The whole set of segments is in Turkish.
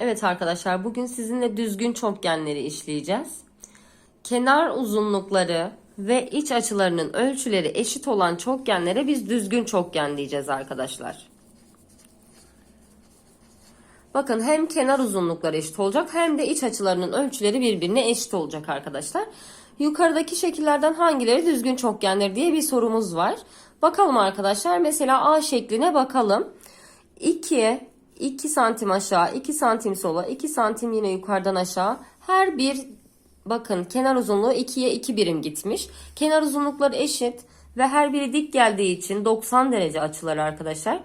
Evet arkadaşlar bugün sizinle düzgün çokgenleri işleyeceğiz. Kenar uzunlukları ve iç açılarının ölçüleri eşit olan çokgenlere biz düzgün çokgen diyeceğiz arkadaşlar. Bakın hem kenar uzunlukları eşit olacak hem de iç açılarının ölçüleri birbirine eşit olacak arkadaşlar. Yukarıdaki şekillerden hangileri düzgün çokgendir diye bir sorumuz var. Bakalım arkadaşlar mesela A şekline bakalım. 2, 2 santim aşağı, 2 santim sola, 2 santim yine yukarıdan aşağı. Her bir bakın kenar uzunluğu 2'ye 2 birim gitmiş. Kenar uzunlukları eşit ve her biri dik geldiği için 90 derece açıları arkadaşlar.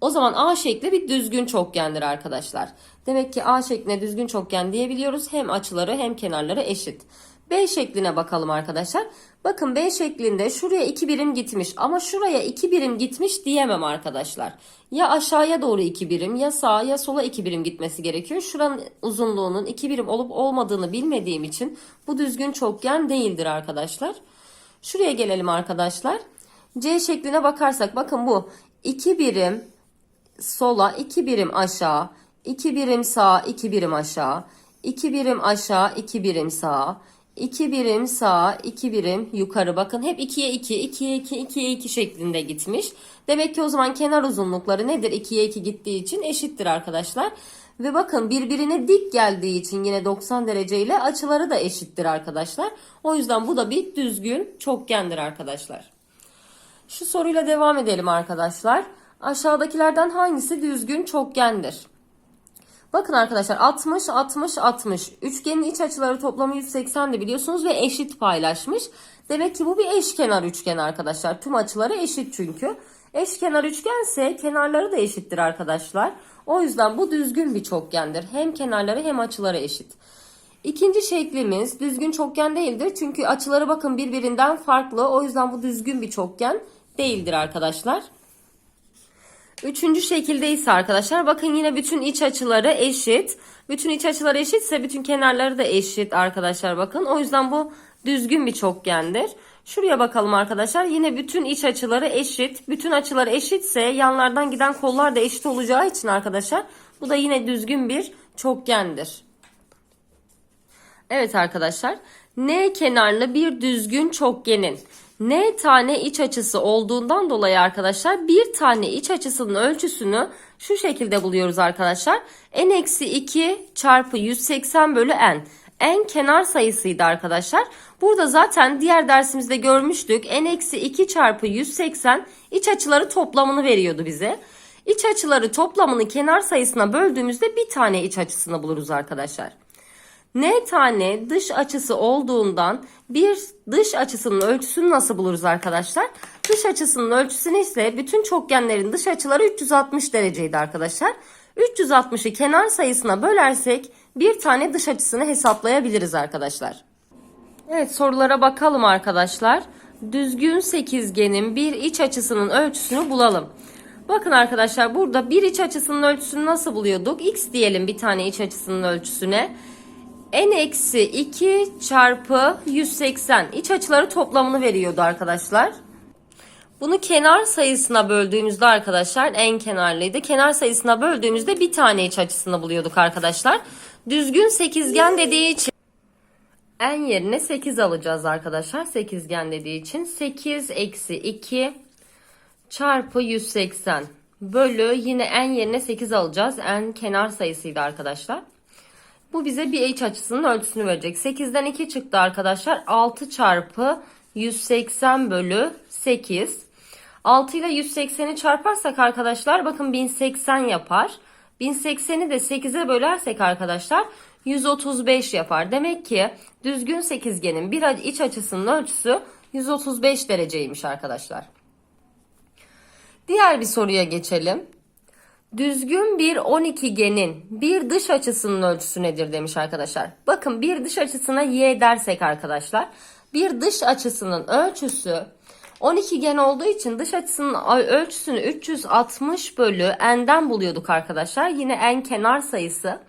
O zaman A şekli bir düzgün çokgendir arkadaşlar. Demek ki A şekline düzgün çokgen diyebiliyoruz. Hem açıları hem kenarları eşit. B şekline bakalım arkadaşlar. Bakın B şeklinde şuraya 2 birim gitmiş ama şuraya 2 birim gitmiş diyemem arkadaşlar. Ya aşağıya doğru 2 birim ya sağa ya sola 2 birim gitmesi gerekiyor. Şuranın uzunluğunun 2 birim olup olmadığını bilmediğim için bu düzgün çokgen değildir arkadaşlar. Şuraya gelelim arkadaşlar. C şekline bakarsak bakın bu 2 birim sola 2 birim aşağı, 2 birim sağa, 2 birim aşağı, 2 birim aşağı, 2 birim sağa, 2 birim sağa, 2 birim yukarı. Bakın hep 2'ye 2, 2'ye 2, 2'ye 2 şeklinde gitmiş. Demek ki o zaman kenar uzunlukları nedir? 2'ye 2 gittiği için eşittir arkadaşlar. Ve bakın birbirine dik geldiği için yine 90 dereceyle açıları da eşittir arkadaşlar. O yüzden bu da bir düzgün çokgendir arkadaşlar. Şu soruyla devam edelim arkadaşlar. Aşağıdakilerden hangisi düzgün çokgendir? Bakın arkadaşlar 60 60 60 üçgenin iç açıları toplamı 180'di biliyorsunuz ve eşit paylaşmış. Demek ki bu bir eşkenar üçgen arkadaşlar. Tüm açıları eşit çünkü. Eşkenar üçgense kenarları da eşittir arkadaşlar. O yüzden bu düzgün bir çokgendir. Hem kenarları hem açıları eşit. İkinci şeklimiz düzgün çokgen değildir. Çünkü açıları bakın birbirinden farklı. O yüzden bu düzgün bir çokgen değildir arkadaşlar. Üçüncü şekilde ise arkadaşlar bakın yine bütün iç açıları eşit. Bütün iç açıları eşitse bütün kenarları da eşit arkadaşlar bakın. O yüzden bu düzgün bir çokgendir. Şuraya bakalım arkadaşlar. Yine bütün iç açıları eşit. Bütün açıları eşitse yanlardan giden kollar da eşit olacağı için arkadaşlar bu da yine düzgün bir çokgendir. Evet arkadaşlar. N kenarlı bir düzgün çokgenin N tane iç açısı olduğundan dolayı arkadaşlar bir tane iç açısının ölçüsünü şu şekilde buluyoruz arkadaşlar. N-2 çarpı 180 bölü N. N kenar sayısıydı arkadaşlar. Burada zaten diğer dersimizde görmüştük. N-2 çarpı 180 iç açıları toplamını veriyordu bize. İç açıları toplamını kenar sayısına böldüğümüzde bir tane iç açısını buluruz arkadaşlar. N tane dış açısı olduğundan bir dış açısının ölçüsünü nasıl buluruz arkadaşlar? Dış açısının ölçüsünü ise bütün çokgenlerin dış açıları 360 dereceydi arkadaşlar. 360'ı kenar sayısına bölersek bir tane dış açısını hesaplayabiliriz arkadaşlar. Evet sorulara bakalım arkadaşlar. Düzgün sekizgenin bir iç açısının ölçüsünü bulalım. Bakın arkadaşlar burada bir iç açısının ölçüsünü nasıl buluyorduk? X diyelim bir tane iç açısının ölçüsüne n-2 çarpı 180 iç açıları toplamını veriyordu arkadaşlar. Bunu kenar sayısına böldüğümüzde arkadaşlar en kenarlıydı. Kenar sayısına böldüğümüzde bir tane iç açısını buluyorduk arkadaşlar. Düzgün sekizgen dediği için en yerine 8 alacağız arkadaşlar. Sekizgen dediği için 8 eksi 2 çarpı 180 bölü yine en yerine 8 alacağız. En kenar sayısıydı arkadaşlar. Bu bize bir iç açısının ölçüsünü verecek. 8'den 2 çıktı arkadaşlar. 6 çarpı 180 bölü 8. 6 ile 180'i çarparsak arkadaşlar bakın 1080 yapar. 1080'i de 8'e bölersek arkadaşlar 135 yapar. Demek ki düzgün sekizgenin bir iç açısının ölçüsü 135 dereceymiş arkadaşlar. Diğer bir soruya geçelim. Düzgün bir 12 genin bir dış açısının ölçüsü nedir demiş arkadaşlar. Bakın bir dış açısına y dersek arkadaşlar. Bir dış açısının ölçüsü 12 gen olduğu için dış açısının ölçüsünü 360 bölü n'den buluyorduk arkadaşlar. Yine n kenar sayısı.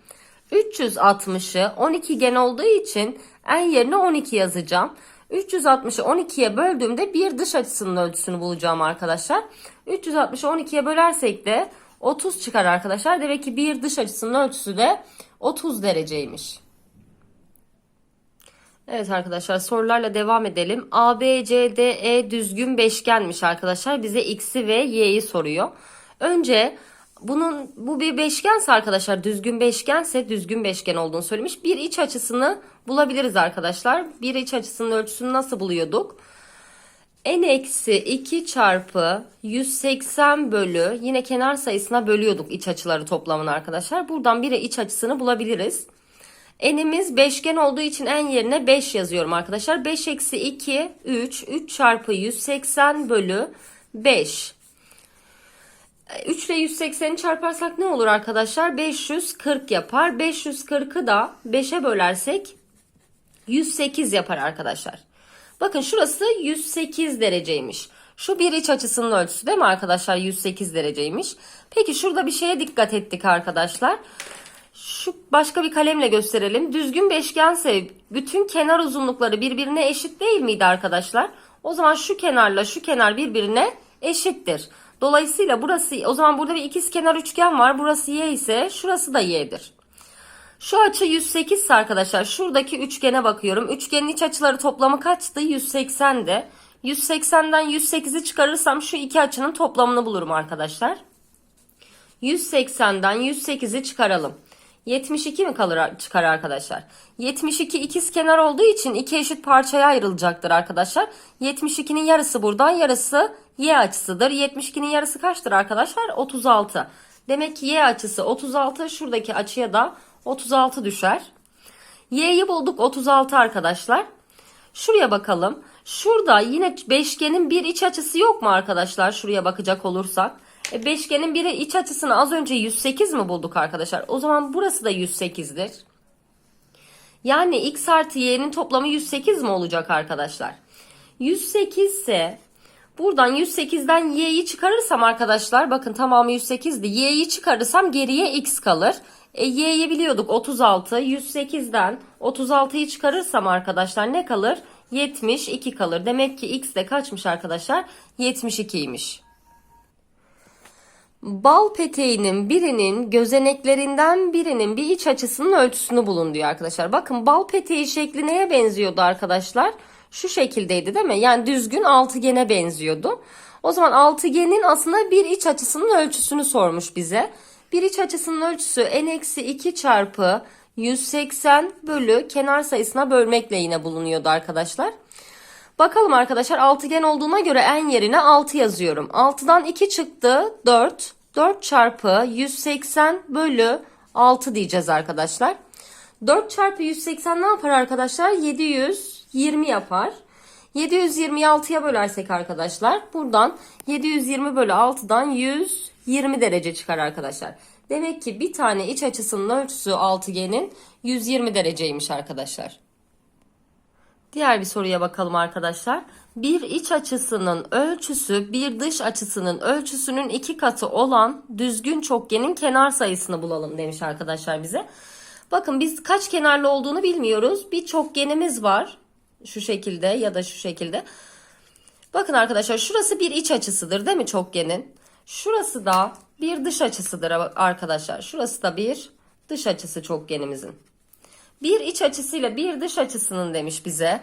360'ı 12 gen olduğu için n yerine 12 yazacağım. 360'ı 12'ye böldüğümde bir dış açısının ölçüsünü bulacağım arkadaşlar. 360'ı 12'ye bölersek de 30 çıkar arkadaşlar. Demek ki bir dış açısının ölçüsü de 30 dereceymiş. Evet arkadaşlar sorularla devam edelim. A, B, C, D, E düzgün beşgenmiş arkadaşlar. Bize X'i ve Y'yi soruyor. Önce bunun bu bir beşgense arkadaşlar düzgün beşgense düzgün beşgen olduğunu söylemiş. Bir iç açısını bulabiliriz arkadaşlar. Bir iç açısının ölçüsünü nasıl buluyorduk? N eksi 2 çarpı 180 bölü yine kenar sayısına bölüyorduk iç açıları toplamını arkadaşlar. Buradan bir iç açısını bulabiliriz. N'imiz beşgen olduğu için en yerine 5 yazıyorum arkadaşlar. 5 eksi 2 3 3 çarpı 180 bölü 5. 3 ile 180'i çarparsak ne olur arkadaşlar? 540 yapar. 540'ı da 5'e bölersek 108 yapar arkadaşlar. Bakın şurası 108 dereceymiş. Şu bir iç açısının ölçüsü değil mi arkadaşlar? 108 dereceymiş. Peki şurada bir şeye dikkat ettik arkadaşlar. Şu başka bir kalemle gösterelim. Düzgün beşgense bütün kenar uzunlukları birbirine eşit değil miydi arkadaşlar? O zaman şu kenarla şu kenar birbirine eşittir. Dolayısıyla burası o zaman burada bir ikiz kenar üçgen var. Burası y ise şurası da y'dir. Şu açı 108 ise arkadaşlar şuradaki üçgene bakıyorum. Üçgenin iç açıları toplamı kaçtı? 180'de. 180'den 108'i çıkarırsam şu iki açının toplamını bulurum arkadaşlar. 180'den 108'i çıkaralım. 72 mi kalır çıkar arkadaşlar? 72 ikiz kenar olduğu için iki eşit parçaya ayrılacaktır arkadaşlar. 72'nin yarısı buradan yarısı y açısıdır. 72'nin yarısı kaçtır arkadaşlar? 36. Demek ki y açısı 36 şuradaki açıya da 36 düşer. Y'yi bulduk 36 arkadaşlar. Şuraya bakalım. Şurada yine beşgenin bir iç açısı yok mu arkadaşlar? Şuraya bakacak olursak. E, beşgenin biri iç açısını az önce 108 mi bulduk arkadaşlar? O zaman burası da 108'dir. Yani x artı y'nin toplamı 108 mi olacak arkadaşlar? 108 ise buradan 108'den y'yi çıkarırsam arkadaşlar bakın tamamı 108'di. Y'yi çıkarırsam geriye x kalır. E, y'yi biliyorduk 36. 108'den 36'yı çıkarırsam arkadaşlar ne kalır? 72 kalır. Demek ki x de kaçmış arkadaşlar? 72'ymiş. Bal peteğinin birinin gözeneklerinden birinin bir iç açısının ölçüsünü bulun diyor arkadaşlar. Bakın bal peteği şekli neye benziyordu arkadaşlar? Şu şekildeydi değil mi? Yani düzgün altıgene benziyordu. O zaman altıgenin aslında bir iç açısının ölçüsünü sormuş bize. Bir iç açısının ölçüsü n-2 çarpı 180 bölü kenar sayısına bölmekle yine bulunuyordu arkadaşlar. Bakalım arkadaşlar altıgen olduğuna göre en yerine 6 yazıyorum. 6'dan 2 çıktı 4. 4 çarpı 180 bölü 6 diyeceğiz arkadaşlar. 4 çarpı 180 ne yapar arkadaşlar? 720 yapar. 720'yi 6'ya bölersek arkadaşlar buradan 720 bölü 6'dan 120 derece çıkar arkadaşlar. Demek ki bir tane iç açısının ölçüsü altıgenin 120 dereceymiş arkadaşlar. Diğer bir soruya bakalım arkadaşlar. Bir iç açısının ölçüsü bir dış açısının ölçüsünün iki katı olan düzgün çokgenin kenar sayısını bulalım demiş arkadaşlar bize. Bakın biz kaç kenarlı olduğunu bilmiyoruz. Bir çokgenimiz var. Şu şekilde ya da şu şekilde. Bakın arkadaşlar şurası bir iç açısıdır değil mi çokgenin? Şurası da bir dış açısıdır arkadaşlar. Şurası da bir dış açısı çokgenimizin. Bir iç açısıyla bir dış açısının demiş bize.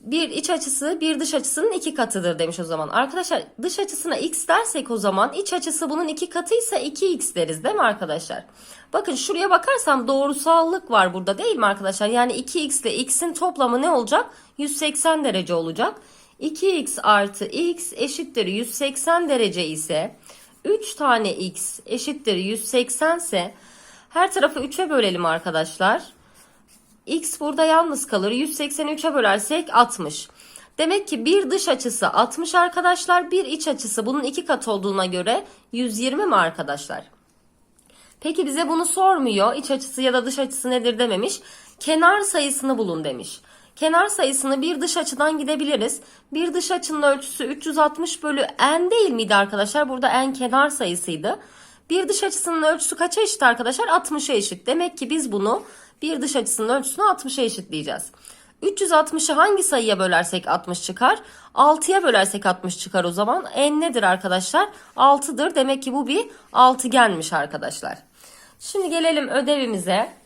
Bir iç açısı bir dış açısının iki katıdır demiş o zaman. Arkadaşlar dış açısına x dersek o zaman iç açısı bunun iki katıysa 2x deriz değil mi arkadaşlar? Bakın şuraya bakarsam doğrusallık var burada değil mi arkadaşlar? Yani 2x ile x'in toplamı ne olacak? 180 derece olacak. 2x artı x eşittir 180 derece ise 3 tane x eşittir 180 ise her tarafı 3'e bölelim arkadaşlar. X burada yalnız kalır. 183'e bölersek 60. Demek ki bir dış açısı 60 arkadaşlar. Bir iç açısı bunun iki kat olduğuna göre 120 mi arkadaşlar? Peki bize bunu sormuyor. İç açısı ya da dış açısı nedir dememiş. Kenar sayısını bulun demiş. Kenar sayısını bir dış açıdan gidebiliriz. Bir dış açının ölçüsü 360 bölü n değil miydi arkadaşlar? Burada n kenar sayısıydı. Bir dış açısının ölçüsü kaça eşit arkadaşlar? 60'a eşit. Demek ki biz bunu bir dış açısının ölçüsünü 60'a eşitleyeceğiz. 360'ı hangi sayıya bölersek 60 çıkar? 6'ya bölersek 60 çıkar o zaman. En nedir arkadaşlar? 6'dır. Demek ki bu bir altıgenmiş arkadaşlar. Şimdi gelelim ödevimize.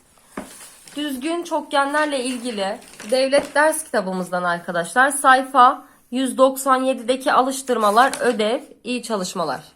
Düzgün çokgenlerle ilgili devlet ders kitabımızdan arkadaşlar sayfa 197'deki alıştırmalar ödev iyi çalışmalar.